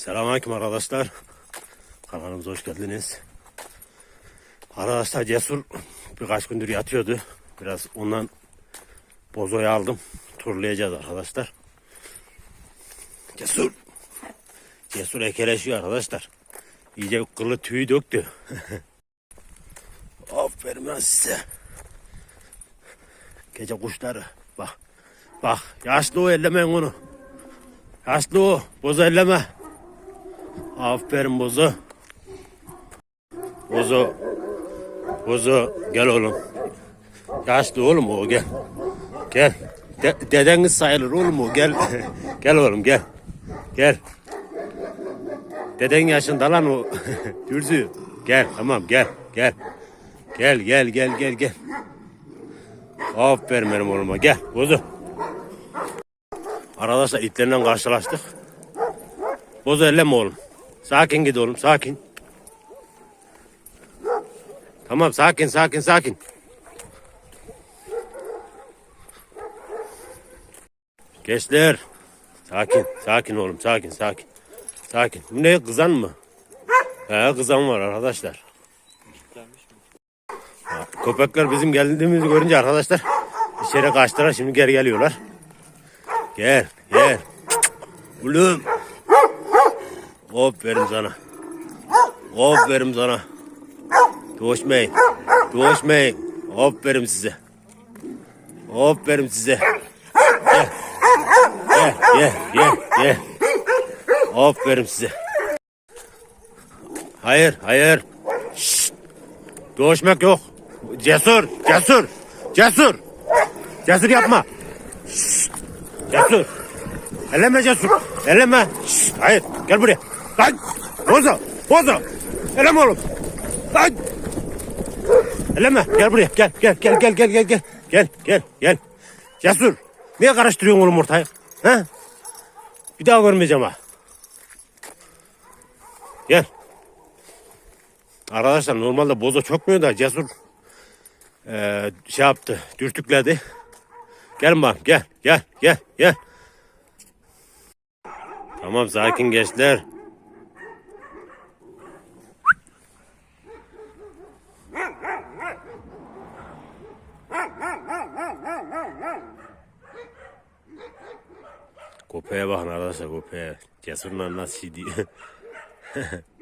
Selamünaleyküm arkadaşlar. Kanalımıza hoş geldiniz. Arkadaşlar Cesur birkaç gündür yatıyordu. Biraz ondan bozoyu aldım. Turlayacağız arkadaşlar. Cesur. Cesur ekeleşiyor arkadaşlar. İyice kılı tüyü döktü. Aferin lan size. Gece kuşları. Bak. Bak. Yaşlı o ellemeyin onu. Yaşlı o. Bozu elleme. Aferin Bozu. Bozu. Bozu gel oğlum. Yaşlı oğlum o gel. Gel. De- dedeniz sayılır oğlum o gel. gel oğlum gel. Gel. Deden yaşında lan o. Dürzü. Gel tamam gel. Gel. Gel gel gel gel gel. Aferin benim oğluma gel. Bozu. Arkadaşlar itlerle karşılaştık. Bozu elleme oğlum. Sakin git oğlum sakin. Tamam sakin sakin sakin. Gençler. Sakin sakin oğlum sakin sakin. Sakin. Bu ne kızan mı? He kızan var arkadaşlar. Köpekler bizim geldiğimizi görünce arkadaşlar içeri kaçtılar şimdi geri geliyorlar. Gel gel. Oğlum. Aferin sana. Aferin sana. Doğuşmayın. Doğuşmayın. Aferin size. Aferin size. Gel. Gel, gel, gel, gel. Aferin size. Hayır, hayır. Şşt. Doğuşmak yok. Cesur, cesur, cesur. Cesur yapma. Şşt. Cesur. Elleme cesur. Elleme. Şşt. Hayır, gel buraya. Lan. Bozo, bozo. Elleme oğlum. Lan. Elleme. Gel buraya. Gel, gel, gel, gel, gel, gel, gel. Gel, gel, gel. Cesur. Niye karıştırıyorsun oğlum ortaya? Ha? Bir daha görmeyeceğim ha. Gel. Arkadaşlar normalde boza çökmüyor da cesur eee, şey yaptı, dürtükledi. Gel bak, gel, gel, gel, gel. Tamam sakin gençler. Köpeğe bakın arkadaşlar köpeğe. Cesurla nasıl şey diyor.